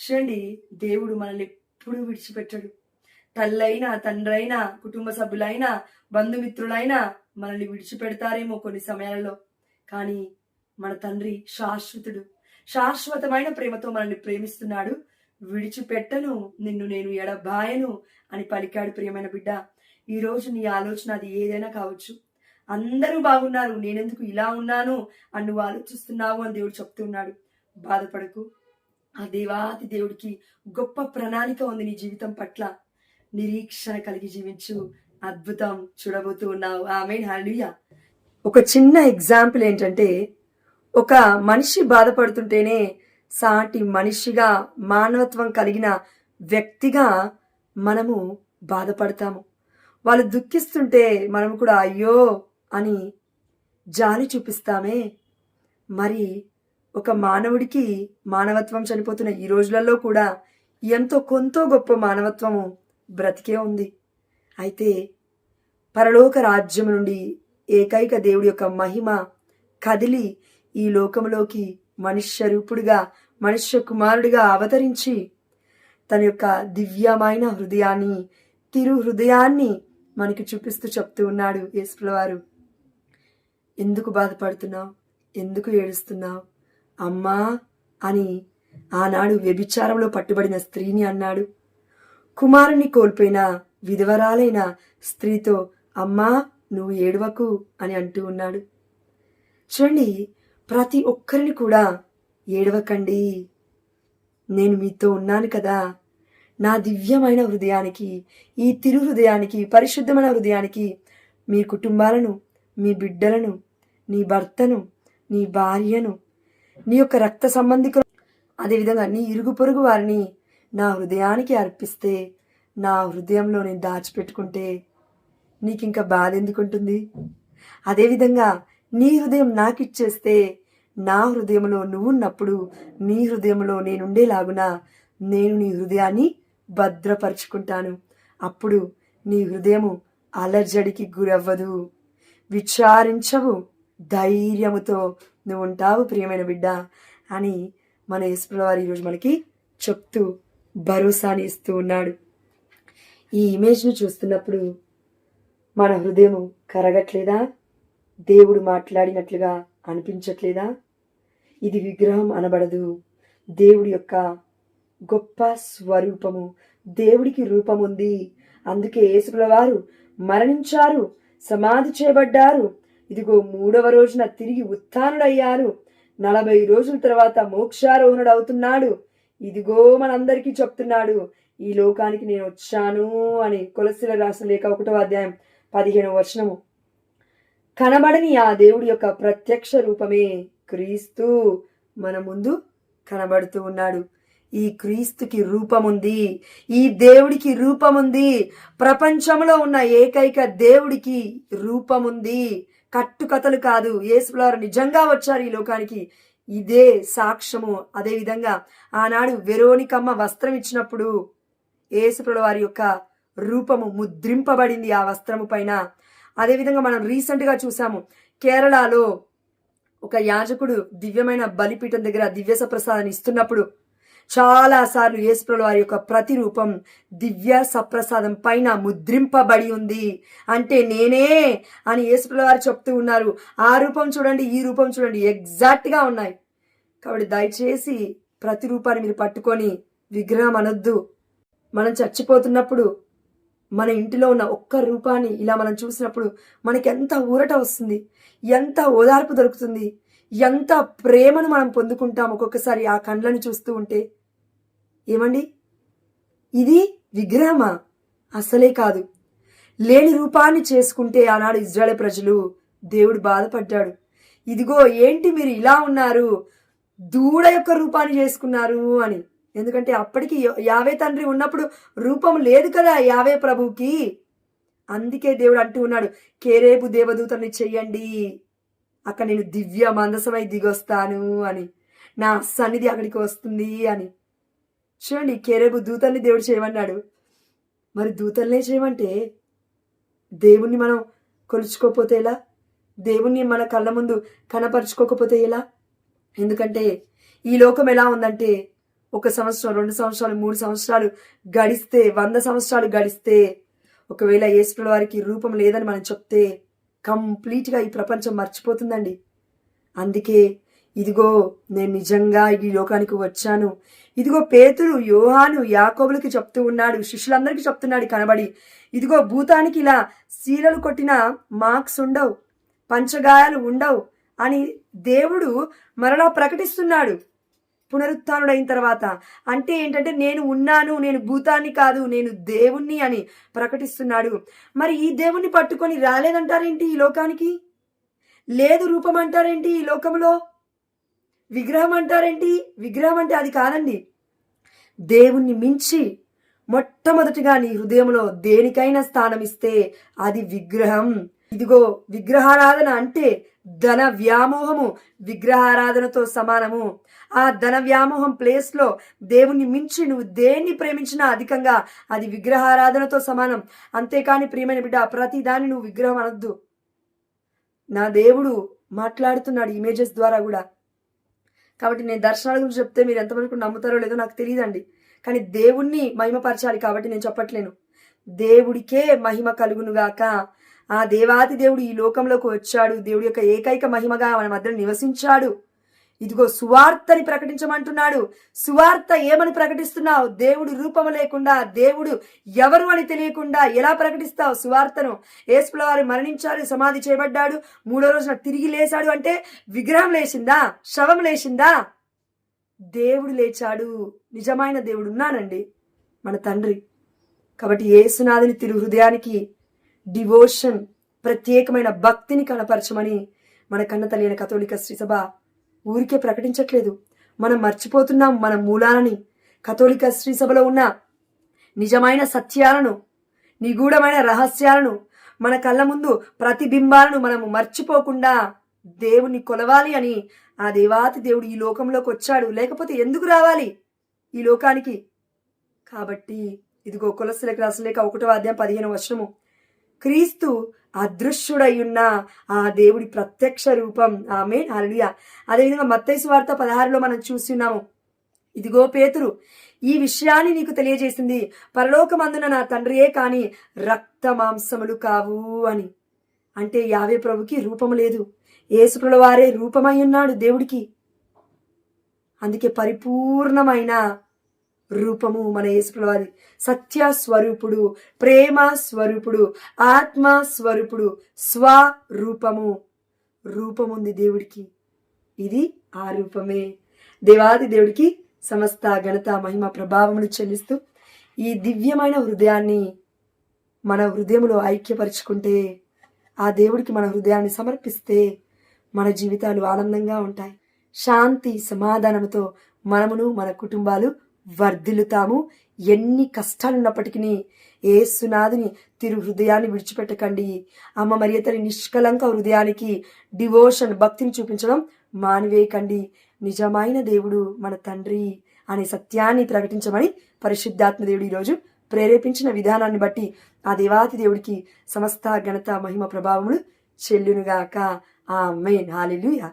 చూడండి దేవుడు మనల్ని ఎప్పుడూ విడిచిపెట్టడు. తల్లైనా తండ్రైనా కుటుంబ సభ్యులైనా బంధుమిత్రులైనా మనల్ని విడిచిపెడతారేమో కొన్ని సమయాలలో. కానీ మన తండ్రి శాశ్వతుడు. శాశ్వతమైన ప్రేమతో మనల్ని ప్రేమిస్తున్నాడు. విడిచిపెట్టను నిన్ను నేను ఎడబాయను అని పలికాడు ప్రియమైన బిడ్డ. ఈ రోజు నీ ఆలోచన అది ఏదైనా కావచ్చు. అందరూ బాగున్నారు నేనెందుకు ఇలా ఉన్నాను అని నువ్వు ఆలోచిస్తున్నావు అని దేవుడు చెప్తున్నాడు. బాధపడకు. ఆ దేవాతి దేవుడికి గొప్ప ప్రణాళిక ఉంది నీ జీవితం పట్ల. నిరీక్షణ కలిగి జీవించు. అద్భుతం చూడబోతూ ఉన్నావు. ఆమె హల్లుయ ఒక చిన్న ఎగ్జాంపుల్ ఏంటంటే ఒక మనిషి బాధపడుతుంటేనే సాటి మనిషిగా మానవత్వం కలిగిన వ్యక్తిగా మనము బాధపడతాము. వాళ్ళు దుఃఖిస్తుంటే మనం కూడా అయ్యో అని జాలి చూపిస్తామే. మరి ఒక మానవుడికి మానవత్వం చనిపోతున్న ఈ రోజులలో కూడా ఎంతో కొంతో గొప్ప మానవత్వము బ్రతికే ఉంది. అయితే పరలోక రాజ్యం నుండి ఏకైక దేవుడి యొక్క మహిమ కదిలి ఈ లోకంలోకి మనుష్య రూపుడుగా మనుష్య కుమారుడిగా అవతరించి తన యొక్క దివ్యమైన హృదయాన్ని తిరు హృదయాన్ని మనకి చూపిస్తూ చెప్తూ ఉన్నాడు యేసుల వారు ఎందుకు బాధపడుతున్నావు? ఎందుకు ఏడుస్తున్నావు? అమ్మా అని ఆనాడు వ్యభిచారంలో పట్టుబడిన స్త్రీని అన్నాడు. కుమారుని కోల్పోయిన విధవరాలైన స్త్రీతో అమ్మా నువ్వు ఏడవకు అని అంటూ ఉన్నాడు. చూడండి ప్రతి ఒక్కరిని కూడా ఏడవకండి. నేను మీతో ఉన్నాను కదా. నా దివ్యమైన హృదయానికి ఈ తిరు హృదయానికి పరిశుద్ధమైన హృదయానికి మీ కుటుంబాలను మీ బిడ్డలను నీ భర్తను నీ భార్యను నీ యొక్క రక్త సంబంధికులు అదేవిధంగా నీ ఇరుగు పొరుగు వారిని నా హృదయానికి అర్పిస్తే నా హృదయంలో నేను దాచిపెట్టుకుంటే నీకు ఇంకా బాధ ఎందుకుంటుంది? అదేవిధంగా నీ హృదయం నాకు ఇచ్చేస్తే నా హృదయంలో నువ్వున్నప్పుడు నీ హృదయంలో నేనుండేలాగున నేను నీ హృదయాన్ని భద్రపరుచుకుంటాను. అప్పుడు నీ హృదయము అలర్జడికి గురవ్వదు. విచారించవు ధైర్యముతో నువ్వు ఉంటావు ప్రియమైన బిడ్డ అని మన యేసుప్రవారు ఈరోజు మనకి చెప్తూ భరోసాని ఇస్తూ ఉన్నాడు. ఈ ఇమేజ్ను చూస్తున్నప్పుడు మన హృదయం కరగట్లేదా? దేవుడు మాట్లాడినట్లుగా అనిపించట్లేదా? ఇది విగ్రహం అనబడదు. దేవుడి యొక్క గొప్ప స్వరూపము దేవుడికి రూపముంది. అందుకే యేసుల వారు మరణించారు సమాధి చేయబడ్డారు ఇదిగో మూడవ రోజున తిరిగి ఉత్థానుడయ్యాను. నలభై రోజుల తర్వాత మోక్షారోహణుడు అవుతున్నాడు ఇదిగో మనందరికీ చెప్తున్నాడు ఈ లోకానికి నేను వచ్చాను అని కొలసిల రాసిన లేక ఒకటో అధ్యాయం పదిహేను వచనము. కనబడని ఆ దేవుడి యొక్క ప్రత్యక్ష రూపమే క్రీస్తు మన ముందు కనబడుతూ ఉన్నాడు. ఈ క్రీస్తుకి రూపముంది ఈ దేవుడికి రూపముంది ప్రపంచంలో ఉన్న ఏకైక దేవుడికి రూపముంది. కట్టుకథలు కాదు. యేసులారు నిజంగా వచ్చారు ఈ లోకానికి. ఇదే సాక్ష్యము. అదేవిధంగా ఆనాడు వెరోనికమ్మ వస్త్రం ఇచ్చినప్పుడు యేసుప్రభు వారి యొక్క రూపము ముద్రింపబడింది ఆ వస్త్రము పైన. అదేవిధంగా మనం రీసెంట్గా చూసాము కేరళలో ఒక యాజకుడు దివ్యమైన బలిపీఠం దగ్గర దివ్యస ప్రసాదాన్ని ఇస్తున్నప్పుడు చాలా సార్లు యేసుప్రభు వారి యొక్క ప్రతిరూపం దివ్య సప్రసాదం పైన ముద్రింపబడి ఉంది. అంటే నేనే అని యేసుప్రభు వారు చెప్తూ ఉన్నారు. ఆ రూపం చూడండి ఈ రూపం చూడండి ఎగ్జాక్ట్గా ఉన్నాయి. కాబట్టి దయచేసి ప్రతి రూపాన్ని మీరు పట్టుకొని విగ్రహం అనొద్దు. మనం చచ్చిపోతున్నప్పుడు మన ఇంటిలో ఉన్న ఒక్క రూపాన్ని ఇలా మనం చూసినప్పుడు మనకి ఎంత ఊరట వస్తుంది ఎంత ఓదార్పు దొరుకుతుంది ఎంత ప్రేమను మనం పొందుకుంటాం ఒక్కొక్కసారి ఆ కండ్లను చూస్తూ ఉంటే. ఏమండి? ఇది విగ్రహమా? అసలే కాదు. లేని రూపాన్ని చేసుకుంటే ఆనాడు ఇజ్రాయల్ ప్రజలు దేవుడు బాధపడ్డాడు. ఇదిగో ఏంటి మీరు ఇలా ఉన్నారు? దూడ యొక్క రూపాన్ని చేసుకున్నారు అని. ఎందుకంటే అప్పటికి యావే తండ్రి ఉన్నప్పుడు రూపం లేదు కదా యావే ప్రభుకి అందుకే దేవుడు అంటూ ఉన్నాడు కేరేపు దేవదూతని చెయ్యండి. అక్కడ నేను దివ్య మందసమై దిగొస్తాను అని. నా సన్నిధి అక్కడికి వస్తుంది అని. చూడండి కేరేబు దూతల్ని దేవుడు చేయమన్నాడు. మరి దూతల్నే చేయమంటే దేవుణ్ణి మనం కొలుచుకోకపోతే ఎలా? దేవుణ్ణి మన కళ్ళ ముందు కనపరుచుకోకపోతే ఎలా? ఎందుకంటే ఈ లోకం ఎలా ఉందంటే ఒక సంవత్సరం రెండు సంవత్సరాలు మూడు సంవత్సరాలు గడిస్తే వంద సంవత్సరాలు గడిస్తే ఒకవేళ ఏసుల వారికి రూపం లేదని మనం చెప్తే కంప్లీట్గా ఈ ప్రపంచం మర్చిపోతుందండి. అందుకే ఇదిగో నేను నిజంగా ఈ లోకానికి వచ్చాను. ఇదిగో పేతురు యోహాను యాకోబులకి చెప్తూ ఉన్నాడు శిష్యులందరికీ చెప్తున్నాడు కనబడి. ఇదిగో భూతానికి ఇలా సీలలు కొట్టిన మార్క్స్ ఉండవు పంచగాయాలు ఉండవు అని దేవుడు మరలా ప్రకటిస్తున్నాడు. పునరుత్డైన తర్వాత అంటే ఏంటంటే నేను ఉన్నాను నేను భూతాన్ని కాదు నేను దేవుణ్ణి అని ప్రకటిస్తున్నాడు. మరి ఈ దేవుణ్ణి పట్టుకొని రాలేదంటారేంటి ఈ లోకానికి? లేదు రూపం అంటారేంటి ఈ లోకంలో? విగ్రహం అంటారేంటి? విగ్రహం అంటే అది కాదండి. దేవుణ్ణి మించి మొట్టమొదటిగా నీ హృదయంలో దేనికైనా స్థానం ఇస్తే అది విగ్రహం. ఇదిగో విగ్రహారాధన అంటే ధన వ్యామోహము విగ్రహారాధనతో సమానము. ఆ ధన వ్యామోహం ప్లేస్లో దేవుణ్ణి మించి నువ్వు దేన్ని ప్రేమించినా అధికంగా అది విగ్రహారాధనతో సమానం. అంతేకాని ప్రియమైన బిడ్డ ప్రతి దాన్ని నువ్వు విగ్రహం అనొద్దు. నా దేవుడు మాట్లాడుతున్నాడు ఇమేజెస్ ద్వారా కూడా. కాబట్టి నేను దర్శనాల గురించి చెప్తే మీరు ఎంతవరకు నమ్ముతారో లేదో నాకు తెలియదండి. కానీ దేవుణ్ణి మహిమపరచాలి కాబట్టి నేను చెప్పట్లేను. దేవుడికే మహిమ కలుగునుగాక ఆ దేవాతి దేవుడు ఈ లోకంలోకి వచ్చాడు. దేవుడి యొక్క ఏకైక మహిమగా మన మధ్య నివసించాడు. ఇదిగో సువార్తని ప్రకటించమంటున్నాడు. సువార్త ఏమని ప్రకటిస్తున్నావు? దేవుడు రూపము లేకుండా దేవుడు ఎవరు అని తెలియకుండా ఎలా ప్రకటిస్తావు సువార్తను? ఏసుకుల వారు మరణించాడు సమాధి చేయబడ్డాడు మూడో రోజున తిరిగి లేచాడు అంటే విగ్రహం లేచిందా? శవం లేచిందా? దేవుడు లేచాడు. నిజమైన దేవుడు ఉన్నానండి మన తండ్రి. కాబట్టి ఏసునాథుని తిరు హృదయానికి డివోషన్ ప్రత్యేకమైన భక్తిని కనపరచమని మన కన్న తల్లి కథోలిక శ్రీసభ ఊరికే ప్రకటించట్లేదు. మనం మర్చిపోతున్నాం మన మూలాలని. కథోలిక శ్రీసభలో ఉన్న నిజమైన సత్యాలను నిగూఢమైన రహస్యాలను మన కళ్ళ ముందు ప్రతిబింబాలను మనము మర్చిపోకుండా దేవుని కొలవాలి అని ఆ దేవాతి దేవుడు ఈ లోకంలోకి వచ్చాడు. లేకపోతే ఎందుకు రావాలి ఈ లోకానికి? కాబట్టి ఇదిగో కొలసలేక రాసలేక ఒకటో అధ్యాయం పదిహేను వర్షము క్రీస్తు అదృశ్యుడయ్యున్న ఆ దేవుడి ప్రత్యక్ష రూపం. ఆమె హలియ అదేవిధంగా మత్తైసు వార్త పదహారులో మనం చూస్తున్నాము. ఇదిగో పేతురు ఈ విషయాన్ని నీకు తెలియజేసింది. పరలోకమందున నా తండ్రియే కాని రక్త మాంసములు కావు అని. అంటే యావే ప్రభుకి రూపము లేదు. ఏసుప్రుల వారే రూపమై ఉన్నాడు దేవుడికి. అందుకే పరిపూర్ణమైన రూపము మన యేసుప్రవాది సత్య స్వరూపుడు ప్రేమ స్వరూపుడు ఆత్మ స్వరూపుడు స్వరూపము. రూపముంది దేవుడికి. ఇది ఆ రూపమే. దేవాది దేవుడికి సమస్త ఘనత మహిమ ప్రభావమును చెల్లిస్తూ ఈ దివ్యమైన హృదయాన్ని మన హృదయంలో ఐక్యపరుచుకుంటే ఆ దేవుడికి మన హృదయాన్ని సమర్పిస్తే మన జీవితాలు ఆనందంగా ఉంటాయి. శాంతి సమాధానంతో మనమును మన కుటుంబాలు వర్ధిల్లుతాము. ఎన్ని కష్టాలున్నప్పటికీ సునాదిని తిరు హృదయాన్ని విడిచిపెట్టకండి. అమ్మ మరియతని నిష్కలంక హృదయానికి డివోషన్ భక్తిని చూపించడం మానివేయకండి. నిజమైన దేవుడు మన తండ్రి అనే సత్యాన్ని ప్రకటించమని పరిశుద్ధాత్మ దేవుడు ఈరోజు ప్రేరేపించిన విధానాన్ని బట్టి ఆ దేవాతి దేవుడికి సమస్త ఘనత మహిమ ప్రభావములు చెల్లునుగాక. ఆ మెయిన్ హాలిలుయా.